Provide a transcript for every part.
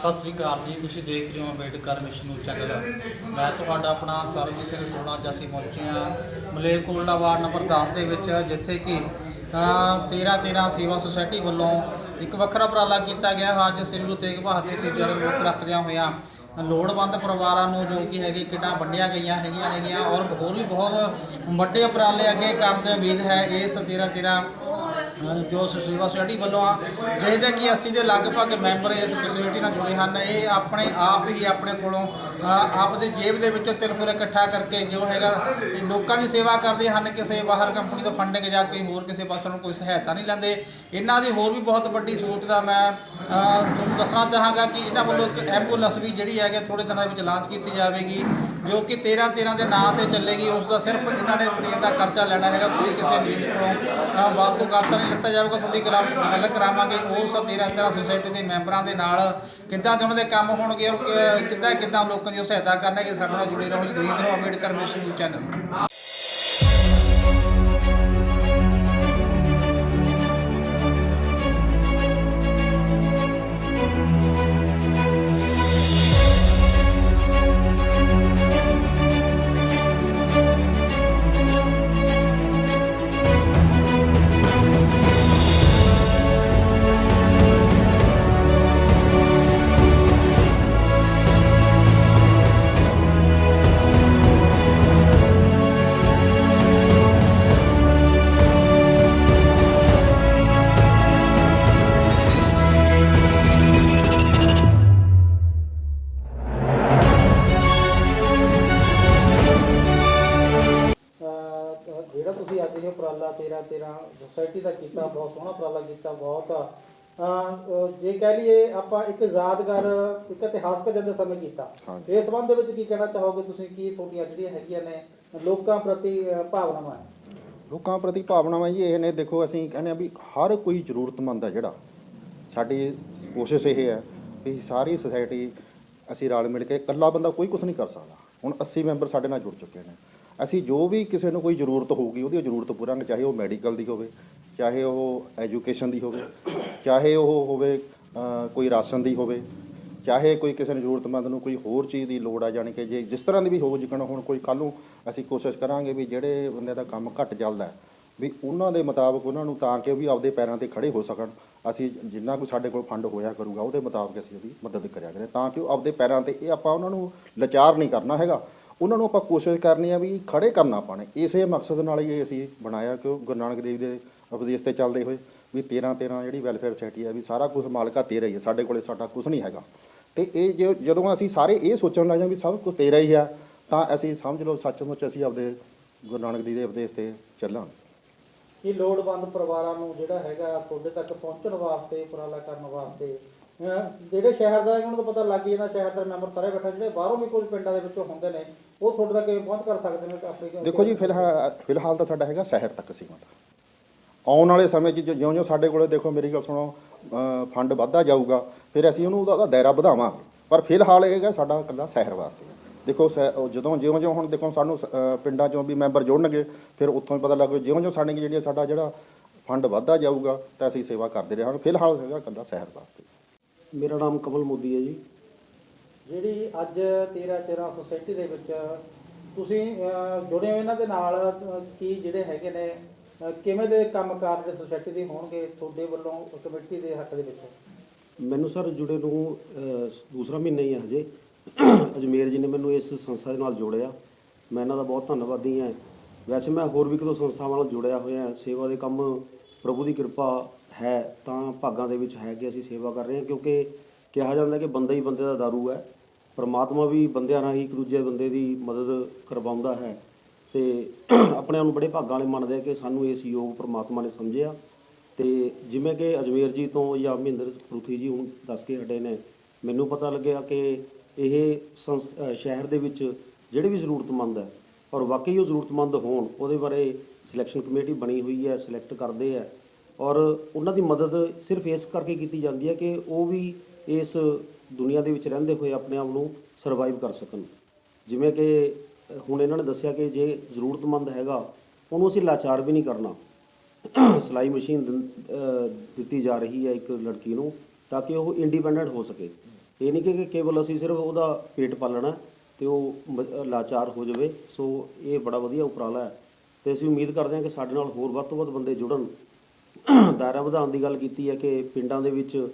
ਸਤਿ ਸ੍ਰੀ ਅਕਾਲ ਜੀ, ਤੁਸੀਂ ਦੇਖ ਰਹੇ ਹੋ ਅੰਬੇਡਕਰ ਮਿਸ਼ਨ ਚੈਨਲ। ਮੈਂ ਤੁਹਾਡਾ ਆਪਣਾ ਸਰਬਜੀਤ ਸਿੰਘ ਟੋਣਾ ਜੱਸੀ ਪਹੁੰਚੇ ਹਾਂ ਮਲੇਰਕੋਟਲਾ ਵਾਰਡ ਨੰਬਰ 10 ਦੇ ਵਿੱਚ, ਜਿੱਥੇ ਕਿ 13 13 ਸੇਵਾ ਸੁਸਾਇਟੀ ਵੱਲੋਂ ਇੱਕ ਵੱਖਰਾ ਉਪਰਾਲਾ ਕੀਤਾ ਗਿਆ। ਹੈ ਅੱਜ ਸ੍ਰੀ ਗੁਰੂ ਤੇਗ ਬਹਾਦਰ ਜੀ ਦੇ ਮੁੱਖ ਰੱਖਦਿਆਂ ਹੋਇਆਂ ਲੋੜਵੰਦ ਪਰਿਵਾਰਾਂ ਨੂੰ ਜੋ ਕਿ ਹੈਗੇ ਕਿੱਟਾਂ ਵੰਡੀਆਂ ਗਈਆਂ ਹੈਗੀਆਂ ਨੇਗੀਆਂ ਔਰ ਹੋਰ ਵੀ ਬਹੁਤ ਵੱਡੇ ਉਪਰਾਲੇ ਅੱਗੇ ਕਰਨ ਦੀ ਉਮੀਦ ਹੈ। ਇਸ 13 13 ਜੋ ਸੇਵਾ ਸੁਸਾਇਟੀ ਵੱਲੋਂ ਆ ਜਿਹਦੇ ਕਿ 80 ਦੇ ਲਗਭਗ ਮੈਂਬਰ ਇਸ ਸੁਸਾਇਟੀ ਨਾਲ ਜੁੜੇ ਹਨ। ਇਹ ਆਪਣੇ ਆਪ ਹੀ ਆਪਣੇ ਕੋਲੋਂ ਆਪਦੇ ਜੇਬ ਦੇ ਵਿੱਚੋਂ ਤਿਲਫੁਲ ਇਕੱਠਾ ਕਰਕੇ ਜੋ ਹੈਗਾ ਲੋਕਾਂ ਦੀ ਸੇਵਾ ਕਰਦੇ ਹਨ ਕਿਸੇ ਬਾਹਰ ਕੰਪਨੀ ਤੋਂ ਫੰਡਿੰਗ ਜਾਂ ਕੋਈ ਹੋਰ ਕਿਸੇ ਪਾਸੇ ਨੂੰ ਕੋਈ ਸਹਾਇਤਾ ਨਹੀਂ ਲੈਂਦੇ। ਇਹਨਾਂ ਦੀ ਹੋਰ ਵੀ ਬਹੁਤ ਵੱਡੀ ਸੋਚ ਦਾ ਮੈਂ ਤੁਹਾਨੂੰ ਦੱਸਣਾ ਚਾਹਾਂਗਾ ਕਿ ਇਹਨਾਂ ਵੱਲੋਂ ਇੱਕ ਐਂਬੂਲੈਂਸ ਵੀ ਜਿਹੜੀ ਹੈਗੇ ਥੋੜੇ ਦਿਨਾਂ ਦੇ ਵਿੱਚ ਲਾਂਚ ਕੀਤੀ ਜਾਵੇਗੀ ਜੋ ਕਿ 13 13 ਦੇ ਨਾਂ ਤੇ ਚੱਲੇਗੀ। ਉਸ ਦਾ ਸਿਰਫ ਇਹਨਾਂ ਨੇ ਤੇਲ ਦਾ ਖਰਚਾ ਲੈਣਾ ਹੈਗਾ ਕੋਈ ਕਿਸੇ ਮਰੀਜ਼ ਕੋਲੋਂ ਅ, ਵਾਧੂ ਖਰਚਾ ਨਹੀਂ ਲਿੱਤਾ ਜਾਵੇਗਾ। ਤੁਹਾਡੀ ਗੱਲ ਗੱਲ ਕਰਾਵਾਂਗੇ। ਉਸ 13 13 ਸੁਸਾਇਟੀ ਦੇ ਮੈਂਬਰਾਂ ਦੇ ਨਾਲ ਕਿੱਦਾਂ ਦੇ ਉਹਨਾਂ ਦੇ ਕੰਮ ਹੋਣਗੇ ਔਰ ਕਿ- ਕਿੱਦਾਂ ਕਿੱਦਾਂ ਲੋਕਾਂ ਦੀ ਉਹ ਸਹਾਇਤਾ ਕਰਨਗੇ, ਸਾਡੇ ਨਾਲ ਜੁੜੇ ਰਹੋ, ਜੀ ਦੇਖਦੇ ਰਹੋ, ਅੰਬੇਡਕਰ ਮਿਸ਼ਨ ਚੈਨਲ। ਉਪਰਾਲਾ ਕੀਤਾ ਬਹੁਤ ਜੇ ਕਹਿ ਲਈਏ ਆਪਾਂ ਇੱਕ ਯਾਦਗਾਰ ਇੱਕ ਇਤਿਹਾਸਕ ਦਿਨ ਦੇ ਸਮੇਂ ਕੀਤਾ। ਇਸ ਸੰਬੰਧ ਦੇ ਵਿੱਚ ਕੀ ਕਹਿਣਾ ਚਾਹੋਗੇ ਤੁਸੀਂ? ਕੀ ਤੁਹਾਡੀਆਂ ਜਿਹੜੀਆਂ ਹੈਗੀਆਂ ਨੇ ਲੋਕਾਂ ਪ੍ਰਤੀ ਭਾਵਨਾਵਾਂ ਲੋਕਾਂ ਪ੍ਰਤੀ ਭਾਵਨਾਵਾਂ ਜੀ ਇਹ ਨੇ। ਦੇਖੋ ਅਸੀਂ ਕਹਿੰਦੇ ਆ ਵੀ ਹਰ ਕੋਈ ਜ਼ਰੂਰਤਮੰਦ ਹੈ ਜਿਹੜਾ। ਸਾਡੀ ਕੋਸ਼ਿਸ਼ ਇਹ ਹੈ ਵੀ ਸਾਰੀ ਸੁਸਾਇਟੀ ਅਸੀਂ ਰਲ ਮਿਲ ਕੇ ਇਕੱਲਾ ਬੰਦਾ ਕੋਈ ਕੁਝ ਨਹੀਂ ਕਰ ਸਕਦਾ। ਹੁਣ 80 ਮੈਂਬਰ ਸਾਡੇ ਨਾਲ ਜੁੜ ਚੁੱਕੇ ਨੇ। ਅਸੀਂ ਜੋ ਵੀ ਕਿਸੇ ਨੂੰ ਕੋਈ ਜ਼ਰੂਰਤ ਹੋਊਗੀ ਉਹਦੀ ਜ਼ਰੂਰਤ ਪੂਰਾ ਚਾਹੇ ਉਹ ਮੈਡੀਕਲ ਦੀ ਹੋਵੇ ਚਾਹੇ ਉਹ ਐਜੂਕੇਸ਼ਨ ਦੀ ਹੋਵੇ, ਚਾਹੇ ਉਹ ਹੋਵੇ ਕੋਈ ਰਾਸ਼ਨ ਦੀ ਹੋਵੇ, ਚਾਹੇ ਕੋਈ ਕਿਸੇ ਨੂੰ ਜ਼ਰੂਰਤਮੰਦ ਨੂੰ ਕੋਈ ਹੋਰ ਚੀਜ਼ ਦੀ ਲੋੜ ਆ, ਜਾਣੀ ਕਿ ਜੇ ਜਿਸ ਤਰ੍ਹਾਂ ਦੀ ਵੀ ਹੋ ਜਿਕਣ ਹੁਣ ਕੋਈ ਕੱਲ ਨੂੰ ਅਸੀਂ ਕੋਸ਼ਿਸ਼ ਕਰਾਂਗੇ ਵੀ ਜਿਹੜੇ ਬੰਦੇ ਦਾ ਕੰਮ ਘੱਟ ਚੱਲਦਾ ਵੀ ਉਹਨਾਂ ਦੇ ਮੁਤਾਬਕ ਉਹਨਾਂ ਨੂੰ ਤਾਂ ਕਿ ਉਹ ਵੀ ਆਪਦੇ ਪੈਰਾਂ ਤੇ ਖੜੇ ਹੋ ਸਕਣ, ਅਸੀਂ ਜਿੰਨਾ ਕੋਈ ਸਾਡੇ ਕੋਲ ਫੰਡ ਹੋਇਆ ਕਰੂਗਾ, ਉਹਦੇ ਮੁਤਾਬਕ ਅਸੀਂ ਉਹਦੀ ਮਦਦ ਕਰਿਆ ਕਰੇ ਤਾਂ ਕਿ ਉਹ ਆਪਦੇ ਪੈਰਾਂ ਤੇ, ਇਹ ਆਪਾਂ ਉਹਨਾਂ ਨੂੰ ਲਾਚਾਰ ਨਹੀਂ ਕਰਨਾ ਹੈਗਾ, ਉਹਨਾਂ ਨੂੰ ਆਪਾਂ ਕੋਸ਼ਿਸ਼ ਕਰਨੀ ਆ ਵੀ ਖੜੇ ਕਰਨਾ ਪਾਣੇ ਇਸੇ ਮਕਸਦ ਨਾਲ ਹੀ ਇਹ ਅਸੀਂ ਬਣਾਇਆ ਕਿ ਉਹ ਗੁਰੂ ਨਾਨਕ ਦੇਵ ਦੇ ਉਪਦੇਸ਼ ਤੇ ਚੱਲਦੇ ਹੋਏ ਵੀ 13 13 ਜਿਹੜੀ ਵੈਲਫੇਅਰ ਸੋਸਾਇਟੀ ਹੈ ਵੀ ਸਾਰਾ ਕੁਝ ਮਾਲਕਾ ਤੇਰਾ ਹੀ ਹੈ ਸਾਡੇ ਕੋਲੇ ਸਾਡਾ ਕੁਝ ਨਹੀਂ ਹੈਗਾ। ਤੇ ਇਹ ਜੋ- ਜਦੋਂ ਅਸੀਂ ਸਾਰੇ ਇਹ ਸੋਚਣ ਲੱਗ ਜਾਂ ਵੀ ਸਭ ਕੁਝ ਤੇਰਾ ਹੀ ਆ ਤਾਂ ਅਸੀਂ ਸਮਝ ਲਓ ਸੱਚਮੁੱਚ ਅਸੀਂ ਆਪਦੇ ਗੁਰੂ ਨਾਨਕ ਦੇਵ ਦੇ ਉਪਦੇਸ਼ ਤੇ ਚੱਲਾਂਗੇ। ਕਿ ਲੋੜਵੰਦ ਪਰਿਵਾਰਾਂ ਨੂੰ ਜਿਹੜਾ ਹੈਗਾ ਤੁਹਾਡੇ ਤੱਕ ਪਹੁੰਚਣ ਵਾਸਤੇ ਉਪਰਾਲਾ ਕਰਨ ਵਾਸਤੇ ਜਿਹੜੇ ਸ਼ਹਿਰ ਦਾ ਉਹਨਾਂ ਨੂੰ ਪਤਾ ਲੱਗ ਜਾਂਦਾ ਸ਼ਹਿਰ ਦਾ ਮੈਂਬਰ ਸਾਰੇ ਬੈਠੇ ਜਿਹੜੇ ਬਾਹਰੋਂ ਵੀ ਕੁਝ ਪਿੰਡਾਂ ਦੇ ਵਿੱਚੋਂ ਹੁੰਦੇ ਨੇ ਉਹ ਤੁਹਾਡੇ ਤੱਕ ਕਿਵੇਂ ਪਹੁੰਚ ਕਰ ਸਕਦੇ ਨੇ ਆਪਣੀ ਦੇਖੋ ਜੀ ਫਿਲਹਾਲ ਫਿਲਹਾਲ ਤਾਂ ਸਾਡਾ ਹੈਗਾ ਸ਼ਹਿਰ ਤੱਕ ਸੀਮਤ। ਆਉਣ ਵਾਲੇ ਸਮੇਂ 'ਚ ਜਿਉਂ ਜਿਉਂ ਸਾਡੇ ਕੋਲੇ ਦੇਖੋ ਮੇਰੀ ਗੱਲ ਸੁਣੋ ਫੰਡ ਵੱਧਦਾ ਜਾਊਗਾ ਫਿਰ ਅਸੀਂ ਉਹਨੂੰ ਉਹਦਾ ਉਹਦਾ ਦਾਇਰਾ ਵਧਾਵਾਂਗੇ। ਪਰ ਫਿਲਹਾਲ ਇਹ ਹੈਗਾ ਸਾਡਾ ਇਕੱਲਾ ਸ਼ਹਿਰ ਵਾਸਤੇ। ਦੇਖੋ ਜਦੋਂ ਜਿਉਂ ਜਿਉਂ ਹੁਣ ਦੇਖੋ ਸਾਨੂੰ ਪਿੰਡਾਂ 'ਚੋਂ ਵੀ ਮੈਂਬਰ ਜੁੜਨਗੇ ਫਿਰ ਉੱਥੋਂ ਹੀ ਪਤਾ ਲੱਗੂ ਜਿਉਂ ਜਿਉਂ ਸਾਡੇ ਜਿਹੜੀ ਸਾਡਾ ਜਿਹੜਾ ਫੰਡ ਵੱਧਦਾ ਜਾਊਗਾ ਤਾਂ ਅਸੀਂ ਸੇਵਾ ਕਰਦੇ ਰਹਾਂਗੇ। ਫਿਲਹਾਲ ਹੈਗਾ ਇਕੱਲਾ ਸ਼ਹਿਰ ਵਾਸਤੇ। ਮੇਰਾ ਨਾਮ ਕਮਲ ਮੋਦੀ ਹੈ ਜੀ। ਜਿਹੜੀ ਅੱਜ 13 13 ਸੁਸਾਇਟੀ ਦੇ ਵਿੱਚ ਤੁਸੀਂ ਜੁੜੇ ਹੋ ਇਹਨਾਂ ਦੇ ਨਾਲ ਕੀ ਜਿਹੜੇ ਹੈਗੇ ਨੇ ਕਿਵੇਂ ਦੇ ਕੰਮਕਾਰ ਜਿਹੜੇ ਸੁਸਾਇਟੀ ਦੇ ਹੋਣਗੇ ਤੁਹਾਡੇ ਵੱਲੋਂ ਕਮੇਟੀ ਦੇ ਹੱਕ ਦੇ ਵਿੱਚ? ਮੈਨੂੰ ਸਰ ਜੁੜੇ ਨੂੰ ਅਹ, ਦੂਸਰਾ ਮਹੀਨਾ ਹੀ ਹੈ ਹਜੇ। ਅਜਮੇਰ ਜੀ ਨੇ ਮੈਨੂੰ ਇਸ ਸੰਸਥਾ ਦੇ ਨਾਲ ਜੋੜਿਆ। ਮੈਂ ਇਹਨਾਂ ਦਾ ਬਹੁਤ ਧੰਨਵਾਦੀ ਹਾਂ। ਵੈਸੇ ਮੈਂ ਹੋਰ ਵੀ ਕਿਤੋਂ ਸੰਸਥਾਵਾਂ ਨਾਲ ਜੁੜਿਆ ਹੋਇਆ ਹਾਂ। ਸੇਵਾ ਦੇ ਕੰਮ ਪ੍ਰਭੂ ਦੀ ਕਿਰਪਾ ਹੈ ਤਾਂ ਭਾਗਾਂ ਦੇ ਵਿੱਚ ਹੈ ਕਿ ਅਸੀਂ ਸੇਵਾ ਕਰ ਰਹੇ ਹਾਂ ਕਿਉਂਕਿ ਕਿਹਾ ਜਾਂਦਾ ਕਿ ਬੰਦਾ ਹੀ ਬੰਦੇ ਦਾ ਦਾਰੂ ਹੈ। ਪਰਮਾਤਮਾ ਵੀ ਬੰਦਿਆਂ ਨਾਲ ਹੀ ਇੱਕ ਦੂਜੇ ਬੰਦੇ ਦੀ ਮਦਦ ਕਰਵਾਉਂਦਾ ਹੈ। ਤੇ ਆਪਣੇ ਆਪ ਨੂੰ ਬੜੇ ਭਾਗਾਂ ਵਾਲੇ ਮੰਨਦੇ ਆ ਕਿ ਸਾਨੂੰ ਇਸ ਯੋਗ ਪਰਮਾਤਮਾ ਨੇ ਸਮਝਿਆ ਤੇ ਜਿਵੇਂ ਕਿ ਅਜਮੇਰ ਜੀ ਤੋਂ ਜਾਂ ਮਹਿੰਦਰ ਪਰੂਥੀ ਜੀ ਹੁਣ ਦੱਸ ਕੇ ਹਟੇ ਨੇ, ਮੈਨੂੰ ਪਤਾ ਲੱਗਿਆ ਕਿ ਇਹ ਸੰਸ- ਸ਼ਹਿਰ ਦੇ ਵਿੱਚ ਜਿਹੜੇ ਵੀ ਜ਼ਰੂਰਤਮੰਦ ਹੈ ਔਰ ਵਾਕਈ ਉਹ ਜ਼ਰੂਰਤਮੰਦ ਹੋਣ, ਉਹਦੇ ਬਾਰੇ ਸਿਲੈਕਸ਼ਨ ਕਮੇਟੀ ਬਣੀ ਹੋਈ ਹੈ ਸਿਲੈਕਟ ਕਰਦੇ ਆ ਔਰ ਉਹਨਾਂ ਦੀ ਮਦਦ ਸਿਰਫ ਇਸ ਕਰਕੇ ਕੀਤੀ ਜਾਂਦੀ ਹੈ ਕਿ ਉਹ ਵੀ ਇਸ ਦੁਨੀਆ ਦੇ ਵਿੱਚ ਰਹਿੰਦੇ ਹੋਏ ਆਪਣੇ ਆਪ ਨੂੰ ਸਰਵਾਈਵ ਕਰ ਸਕਣ। ਜਿਵੇਂ ਕਿ ਹੁਣ ਇਹਨਾਂ ਨੇ ਦੱਸਿਆ ਕਿ ਜੇ ਜ਼ਰੂਰਤਮੰਦ ਹੈਗਾ, ਉਹਨੂੰ ਅਸੀਂ ਲਾਚਾਰ ਵੀ ਨਹੀਂ ਕਰਨਾ। ਸਿਲਾਈ ਮਸ਼ੀਨ ਦਿੰ- ਦਿੱਤੀ ਜਾ ਰਹੀ ਹੈ ਇੱਕ ਲੜਕੀ ਨੂੰ, ਤਾਂ ਕਿ ਉਹ ਇੰਡੀਪੈਂਡੈਂਟ ਹੋ ਸਕੇ। ਇਹ ਨਹੀਂ ਕਿ ਕੇਵਲ ਅਸੀਂ ਸਿਰਫ ਉਹਦਾ ਪੇਟ ਪਾਲਣਾ ਤੇ ਉਹ ਲਾਚਾਰ ਹੋ ਜਾਵੇ। ਸੋ ਇਹ ਬੜਾ ਵਧੀਆ ਉਪਰਾਲਾ ਹੈ। ਤੇ ਅਸੀਂ ਉਮੀਦ ਕਰਦੇ ਹਾਂ ਕਿ ਸਾਡੇ ਨਾਲ ਹੋਰ ਵੱਧ ਤੋਂ ਵੱਧ ਬੰਦੇ ਜੁੜਨ। ਦਾਇਰਾ ਵਧਾਉਣ ਦੀ ਗੱਲ ਕੀਤੀ ਹੈ ਕਿ ਪਿੰਡਾਂ ਦੇ ਵਿੱਚ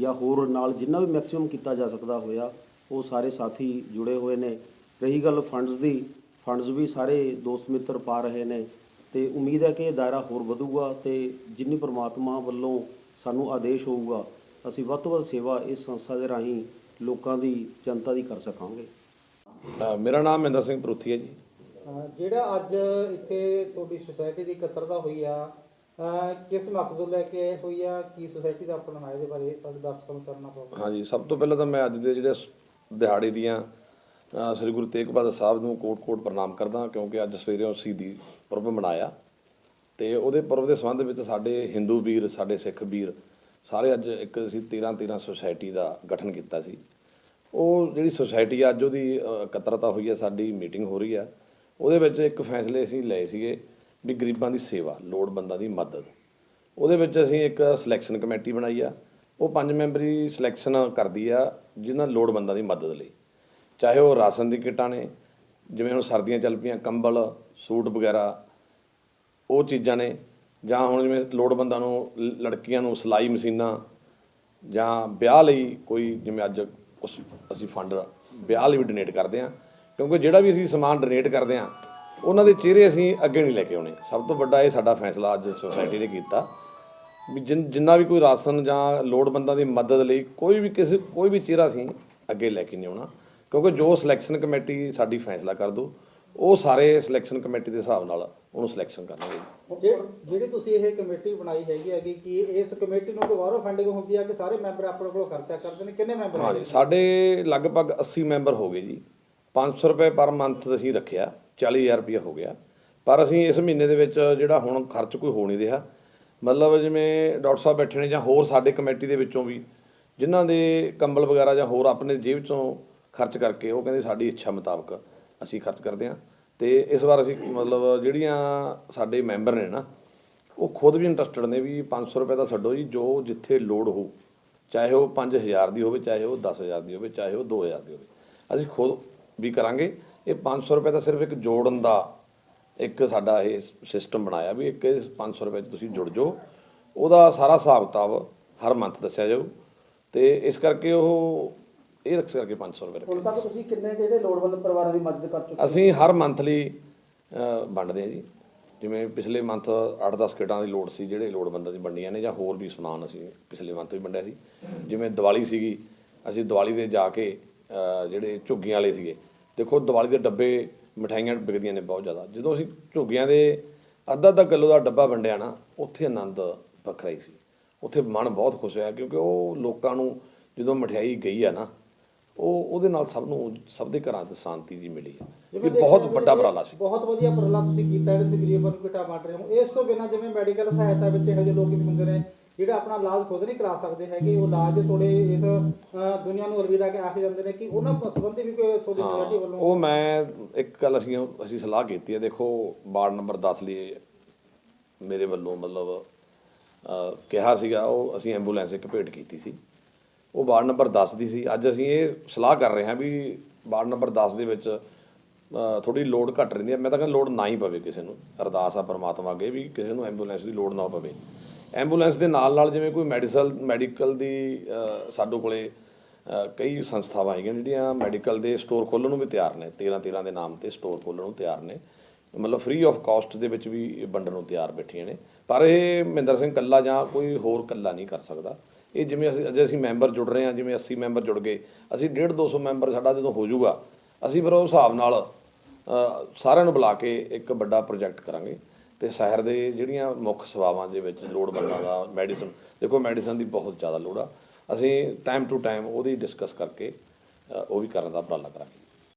ਜਾਂ ਹੋਰ ਨਾਲ ਜਿੰਨਾ ਵੀ ਮੈਕਸਿਮਮ ਕੀਤਾ ਜਾ ਸਕਦਾ ਹੋਇਆ, ਉਹ ਸਾਰੇ ਸਾਥੀ ਜੁੜੇ ਹੋਏ ਨੇ। ਰਹੀ ਗੱਲ ਫੰਡਸ ਦੀ। ਫੰਡਸ ਵੀ ਸਾਰੇ ਦੋਸਤ ਮਿੱਤਰ ਪਾ ਰਹੇ ਨੇ ਤੇ ਉਮੀਦ ਹੈ ਕਿ ਇਹ ਦਾਇਰਾ ਹੋਰ ਵਧੂਗਾ ਤੇ ਜਿੰਨੀ ਪ੍ਰਮਾਤਮਾ ਵੱਲੋਂ ਸਾਨੂੰ ਆਦੇਸ਼ ਹੋਊਗਾ ਅਸੀਂ ਵੱਧ ਤੋਂ ਵੱਧ ਸੇਵਾ ਇਸ ਸੰਸਥਾ ਦੇ ਰਾਹੀਂ ਲੋਕਾਂ ਦੀ ਜਨਤਾ ਦੀ ਕਰ ਸਕਾਂਗੇ। ਮੇਰਾ ਨਾਮ ਮਹਿੰਦਰ ਸਿੰਘ ਪਰੂਥੀ ਹੈ ਜੀ। ਜਿਹੜਾ ਅੱਜ ਇੱਥੇ ਤੁਹਾਡੀ ਸੁਸਾਇਟੀ ਦੀ ਇਕੱਤਰਤਾ ਹੋਈ ਆ ਕਿਸ ਮਕਸਦ ਨੂੰ ਲੈ ਕੇ ਹੋਈ ਆ ਕੀ ਸੁਸਾਇਟੀ ਦਾ ਆਪਣਾ ਇਹਦੇ ਬਾਰੇ ਸਾਡੇ ਦਰਸ਼ਕਾਂ ਨੂੰ ਕਰਨਾ ਪਊਗਾ। ਹਾਂਜੀ ਸਭ ਤੋਂ ਪਹਿਲਾਂ ਤਾਂ ਮੈਂ ਅੱਜ ਦੇ ਜਿਹੜੇ ਦਿਹਾੜੇ ਦੀਆਂ ਸ੍ਰੀ ਗੁਰੂ ਤੇਗ ਬਹਾਦਰ ਸਾਹਿਬ ਨੂੰ ਕੋਟ-ਕੋਟ ਪ੍ਰਣਾਮ ਕਰਦਾ ਕਿਉਂਕਿ ਅੱਜ ਸਵੇਰੇ ਉਹ ਸ਼ਹੀਦੀ ਪੁਰਬ ਮਨਾਇਆ। ਤੇ ਉਹਦੇ ਪੁਰਬ ਦੇ ਸੰਬੰਧ ਵਿੱਚ ਸਾਡੇ ਹਿੰਦੂ ਵੀਰ, ਸਾਡੇ ਸਿੱਖ ਵੀਰ ਸਾਰੇ ਅੱਜ ਇੱਕ ਅਸੀਂ 13 13 ਸੁਸਾਇਟੀ ਦਾ ਗਠਨ ਕੀਤਾ ਸੀ। ਉਹ ਜਿਹੜੀ ਸੁਸਾਇਟੀ ਅੱਜ ਉਹਦੀ ਇਕੱਤਰਤਾ ਹੋਈ ਹੈ, ਸਾਡੀ ਮੀਟਿੰਗ ਹੋ ਰਹੀ ਆ ਉਹਦੇ ਵਿੱਚ ਇੱਕ ਫੈਸਲੇ ਅਸੀਂ ਲਏ ਸੀਗੇ ਵੀ ਗਰੀਬਾਂ ਦੀ ਸੇਵਾ, ਲੋੜਵੰਦਾਂ ਦੀ ਮਦਦ। ਉਹਦੇ ਵਿੱਚ ਅਸੀਂ ਇੱਕ ਸਿਲੈਕਸ਼ਨ ਕਮੇਟੀ ਬਣਾਈ ਆ। ਉਹ ਪੰਜ ਮੈਂਬਰੀ ਸਿਲੈਕਸ਼ਨ ਕਰਦੀ ਆ, ਜਿਨ੍ਹਾਂ ਲੋੜਵੰਦਾਂ ਦੀ ਮਦਦ ਲਈ। ਚਾਹੇ ਉਹ ਰਾਸ਼ਨ ਦੀ ਕਿੱਟਾਂ ਨੇ, ਜਿਵੇਂ ਹੁਣ ਸਰਦੀਆਂ ਚੱਲ ਪਈਆਂ, ਕੰਬਲ, ਸੂਟ ਵਗੈਰਾ, ਉਹ ਚੀਜ਼ਾਂ ਨੇ, ਜਾਂ ਹੁਣ ਜਿਵੇਂ ਲੋੜਵੰਦਾਂ ਨੂੰ ਲ- ਲੜਕੀਆਂ ਨੂੰ ਸਿਲਾਈ ਮਸ਼ੀਨਾਂ, ਜਾਂ ਵਿਆਹ ਲਈ ਕੋਈ, ਜਿਵੇਂ ਅੱਜ ਉਸ, ਅਸੀਂ ਫੰਡ, ਵਿਆਹ ਲਈ ਵੀ ਡੋਨੇਟ ਕਰਦੇ ਹਾਂ, ਕਿਉਂਕਿ ਜਿਹੜਾ ਵੀ ਅਸੀਂ ਸਮਾਨ ਡੋਨੇਟ ਕਰਦੇ ਹਾਂ, ਉਹਨਾਂ ਦੇ ਚਿਹਰੇ ਅਸੀਂ ਅੱਗੇ ਨਹੀਂ ਲੈ ਕੇ ਆਉਣੇ। ਸਭ ਤੋਂ ਵੱਡਾ ਇਹ ਸਾਡਾ ਫੈਸਲਾ ਅੱਜ ਸੋਸਾਇਟੀ ਨੇ ਕੀਤਾ, ਵੀ ਜਿਨ- ਜਿੰਨਾ ਵੀ ਕੋਈ ਰਾਸ਼ਨ ਜਾਂ ਲੋੜਵੰਦਾਂ ਦੀ ਮਦਦ ਲਈ ਕੋਈ ਵੀ ਕਿਸੇ, ਕੋਈ ਵੀ ਚਿਹਰਾ ਅਸੀਂ ਅੱਗੇ ਲੈ ਕੇ ਨਹੀਂ ਆਉਣਾ। ਕਿਉਂਕਿ ਜੋ ਸਿਲੈਕਸ਼ਨ ਕਮੇਟੀ ਸਾਡੀ ਫੈਸਲਾ ਕਰ ਦੋ ਉਹ ਸਾਰੇ ਸਿਲੈਕਸ਼ਨ ਕਮੇਟੀ ਦੇ ਹਿਸਾਬ ਨਾਲ ਉਹਨੂੰ ਸਿਲੈਕਸ਼ਨ ਕਰਨਗੇ। ਜਿਹੜੀ ਤੁਸੀਂ ਇਹ ਕਮੇਟੀ ਬਣਾਈ ਹੈਗੀ ਹੈਗੀ ਕਿ ਇਸ ਕਮੇਟੀ ਨੂੰ ਦੁਬਾਰਾ ਫੰਡਿੰਗ ਹੁੰਦੀ ਆ ਕਿ ਸਾਰੇ ਮੈਂਬਰ ਆਪਣੇ ਕੋਲੋਂ ਖਰਚਾ ਕਰਦੇ ਨੇ ਕਿੰਨੇ ਮੈਂਬਰ ਹਾਂਜੀ ਸਾਡੇ ਲਗਭਗ 80 ਮੈਂਬਰ ਹੋ ਗਏ ਜੀ। 500 ਰੁਪਏ ਪਰ ਮੰਥ ਅਸੀਂ ਰੱਖਿਆ 40000 ਰੁਪਏ ਹੋ ਗਿਆ। ਪਰ ਅਸੀਂ ਇਸ ਮਹੀਨੇ ਦੇ ਵਿੱਚ ਜਿਹੜਾ ਹੁਣ ਖਰਚ ਕੋਈ ਹੋ ਨਹੀਂ ਰਿਹਾ। ਮਤਲਬ ਜਿਵੇਂ ਡਾਕਟਰ ਸਾਹਿਬ ਬੈਠੇ ਨੇ ਜਾਂ ਹੋਰ ਸਾਡੇ ਕਮੇਟੀ ਦੇ ਵਿੱਚੋਂ ਵੀ ਜਿਨ੍ਹਾਂ ਦੇ ਕੰਬਲ ਵਗੈਰਾ ਜਾਂ ਹੋਰ ਆਪਣੇ ਜੇਬ ਚੋਂ ਖਰਚ ਕਰਕੇ ਉਹ ਕਹਿੰਦੇ ਸਾਡੀ ਇੱਛਾ ਮੁਤਾਬਕ ਅਸੀਂ ਖਰਚ ਕਰਦੇ ਹਾਂ। ਤੇ ਇਸ ਵਾਰ ਅਸੀਂ ਮਤਲਬ ਜਿਹੜੀਆਂ ਸਾਡੇ ਮੈਂਬਰ ਨੇ ਨਾ, ਉਹ ਖੁਦ ਵੀ ਇੰਟਰਸਟਡ ਨੇ ਵੀ 500 ਰੁਪਏ ਦਾ ਛੱਡੋ ਜੀ, ਜੋ ਜਿੱਥੇ ਲੋੜ ਹੋ ਚਾਹੇ ਉਹ 5000 ਦੀ ਹੋਵੇ, ਚਾਹੇ ਉਹ 10000 ਦੀ ਹੋਵੇ, ਚਾਹੇ ਉਹ 2000 ਦੀ ਹੋਵੇ, ਅਸੀਂ ਖੁਦ ਵੀ ਕਰਾਂਗੇ। ਇਹ 500 ਰੁਪਏ ਦਾ ਸਿਰਫ ਇੱਕ ਜੋੜਨ ਦਾ ਇੱਕ ਸਾਡਾ ਇਹ ਸਿਸਟਮ ਬਣਾਇਆ ਵੀ ਇੱਕ ਇਸ 500 ਰੁਪਏ 'ਚ ਤੁਸੀਂ ਜੁੜ ਜਾਓ। ਉਹਦਾ ਸਾਰਾ ਹਿਸਾਬ ਕਿਤਾਬ ਹਰ ਮੰਥ ਦੱਸਿਆ ਜਾਊ। ਤੇ ਇਸ ਕਰਕੇ ਉਹ ਇਹ ਰੱਖ ਕਰਕੇ 500 ਰੁਪਏ ਰੱਖਿਆ ਹੁਣ ਤੱਕ ਤੁਸੀਂ ਕਿੰਨੇ ਜਿਹੜੇ ਲੋੜਵੰਦ ਪਰਿਵਾਰਾਂ ਦੀ ਮਦਦ ਕਰ ਚੁੱਕੇ ਅਸੀਂ ਹਰ ਮੰਥਲੀ ਵੰਡਦੇ ਹਾਂ ਜੀ। ਜਿਵੇਂ ਪਿਛਲੇ ਮੰਥ 8-10 ਕਿਟਾਂ ਦੀ ਲੋੜ ਸੀ ਜਿਹੜੇ ਲੋੜਵੰਦਾਂ ਦੀ ਵੰਡੀਆਂ ਨੇ ਜਾਂ ਹੋਰ ਵੀ ਸਮਾਨ ਅਸੀਂ ਪਿਛਲੇ ਮੰਥ ਵੀ ਵੰਡਿਆ ਸੀ। ਜਿਵੇਂ ਦੀਵਾਲੀ ਸੀਗੀ ਅਸੀਂ ਦੀਵਾਲੀ ਦੇ ਜਾ ਕੇ ਜਿਹੜੇ ਝੁੱਗੀਆਂ ਵਾਲੇ ਸੀਗੇ ਦੇਖੋ ਦੀਵਾਲੀ ਦੇ ਡੱਬੇ ਮਠਾਈਆਂ ਵਿਕਦੀਆਂ ਨੇ ਬਹੁਤ ਜ਼ਿਆਦਾ। ਜਦੋਂ ਅਸੀਂ ਝੁੱਗੀਆਂ ਦੇ ਅੱਧਾ ਅੱਧਾ ਕਿਲੋ ਦਾ ਡੱਬਾ ਵੰਡਿਆ ਨਾ ਉੱਥੇ ਆਨੰਦ ਵੱਖਰਾ ਹੀ ਸੀ। ਉੱਥੇ ਮਨ ਬਹੁਤ ਖੁਸ਼ ਹੋਇਆ ਕਿਉਂਕਿ ਉਹ ਲੋਕਾਂ ਨੂੰ ਜਦੋਂ ਮਠਿਆਈ ਗਈ ਆ ਨਾ ਉਹ ਉਹਦੇ ਨਾਲ ਸਭ ਨੂੰ ਸਭ ਦੇ ਘਰਾਂ 'ਚ ਸ਼ਾਂਤੀ ਜੀ ਮਿਲੀ ਹੈ। ਇਹ ਬਹੁਤ ਵੱਡਾ ਉਪਰਾਲਾ ਸੀ। ਬਹੁਤ ਵਧੀਆ ਉਪਰਾਲਾ ਤੁਸੀਂ ਕੀਤਾ ਜਿਹੜੇ ਤੁਸੀਂ ਗਰੀਬਾਂ ਨੂੰ ਕਿਟਾ ਵੰਡ ਰਹੇ ਹੋ। ਇਸ ਤੋਂ ਬਿਨਾਂ ਜਿਵੇਂ ਮੈਡੀਕਲ ਸਹਾਇਤਾ ਵਿੱਚ ਇਹੋ ਜਿਹੇ ਲੋਕ ਵੀ ਹੁੰਦੇ ਨੇ ਜਿਹੜਾ ਆਪਣਾ ਇਲਾਜ ਖੁਦ ਨਹੀਂ ਕਰਾ ਸਕਦੇ ਹੈਗੇ ਉਹ ਇਲਾਜ ਥੋੜੇ ਇਸ ਦੁਨੀਆ ਨੂੰ ਅਲਵਿਦਾ ਕੇ ਆਖੇ ਜਾਂਦੇ ਨੇ ਕਿ ਉਹਨਾਂ ਸੰਬੰਧੀ ਵੀ ਕੋਈ ਤੁਹਾਡੀ ਸੁਸਾਇਟੀ ਵੱਲੋਂ? ਉਹ ਮੈਂ ਇੱਕ ਗੱਲ ਅਸੀਂ ਅਸੀਂ ਸਲਾਹ ਕੀਤੀ ਹੈ। ਦੇਖੋ ਵਾਰਡ ਨੰਬਰ 10 ਲਈ ਮੇਰੇ ਵੱਲੋਂ ਮਤਲਬ ਕਿਹਾ ਸੀਗਾ ਉਹ ਅਸੀਂ ਐਂਬੂਲੈਂਸ ਇੱਕ ਭੇਟ ਕੀਤੀ ਸੀ। ਉਹ ਵਾਰਡ ਨੰਬਰ 10 ਦੀ ਸੀ। ਅੱਜ ਅਸੀਂ ਇਹ ਸਲਾਹ ਕਰ ਰਹੇ ਹਾਂ ਵੀ ਵਾਰਡ ਨੰਬਰ 10 ਦੇ ਵਿੱਚ ਥੋੜੀ ਲੋਡ ਘੱਟ ਰਹਿੰਦੀ ਹੈ। ਮੈਂ ਤਾਂ ਕਹਿੰਦਾ ਲੋਡ ਨਾ ਹੀ ਪਵੇ ਕਿਸੇ ਨੂੰ। ਅਰਦਾਸ ਆ ਪਰਮਾਤਮਾ ਅੱਗੇ ਵੀ ਕਿਸੇ ਨੂੰ ਐਂਬੂਲੈਂਸ ਦੀ ਲੋਡ ਨਾ ਪਵੇ। ਐਂਬੂਲੈਂਸ ਦੇ ਨਾਲ ਨਾਲ ਜਿਵੇਂ ਕੋਈ ਮੈਡੀਸਲ, ਮੈਡੀਕਲ ਦੀ ਸਾਡੇ ਕੋਲੇ ਕਈ ਸੰਸਥਾਵਾਂ ਹੈਗੀਆਂ ਜਿਹੜੀਆਂ ਮੈਡੀਕਲ ਦੇ ਸਟੋਰ ਖੋਲ੍ਹਣ ਨੂੰ ਵੀ ਤਿਆਰ ਨੇ। 13 13 ਦੇ ਨਾਮ ਤੇ ਸਟੋਰ ਖੋਲ੍ਹਣ ਨੂੰ ਤਿਆਰ ਨੇ। ਮਤਲਬ ਫ੍ਰੀ ਆਫ ਕਾਸਟ ਦੇ ਵਿੱਚ ਵੀ ਵੰਡਣ ਨੂੰ ਤਿਆਰ ਬੈਠੀਆਂ ਨੇ। ਪਰ ਇਹ ਮਹਿੰਦਰ ਸਿੰਘ ਕੱਲਾ ਜਾਂ ਕੋਈ ਹੋਰ ਕੱਲਾ ਨਹੀਂ ਕਰ ਸਕਦਾ। ਇਹ ਜਿਵੇਂ ਅਸੀਂ ਅਜੇ ਅਸੀਂ ਮੈਂਬਰ ਜੁੜ ਰਹੇ ਹਾਂ, ਜਿਵੇਂ 80 ਮੈਂਬਰ ਜੁੜ ਗਏ, ਅਸੀਂ 1.5 200 ਮੈਂਬਰ ਸਾਡਾ ਜਦੋਂ ਹੋ ਜਾਊਗਾ, ਅਸੀਂ ਫਿਰ ਉਹ ਹਿਸਾਬ ਨਾਲ ਸਾਰਿਆਂ ਨੂੰ ਬੁਲਾ ਕੇ ਇੱਕ ਵੱਡਾ ਪ੍ਰੋਜੈਕਟ ਕਰਾਂਗੇ। ਤੇ ਸ਼ਹਿਰ ਦੇ ਜਿਹੜੀਆਂ ਮੁੱਖ ਸੇਵਾਵਾਂ ਦੇ ਵਿੱਚ ਲੋੜਵੰਦਾਂ ਦਾ ਮੈਡੀਸਨ, ਦੇਖੋ ਮੈਡੀਸਨ ਦੀ ਬਹੁਤ ਜ਼ਿਆਦਾ ਲੋੜ ਆ। ਅਸੀਂ ਟਾਈਮ ਟੂ ਟਾਈਮ ਉਹਦੀ ਡਿਸਕਸ ਕਰਕੇ ਉਹ ਵੀ ਕਰਨ ਦਾ ਉਪਰਾਲਾ ਕਰਾਂਗੇ।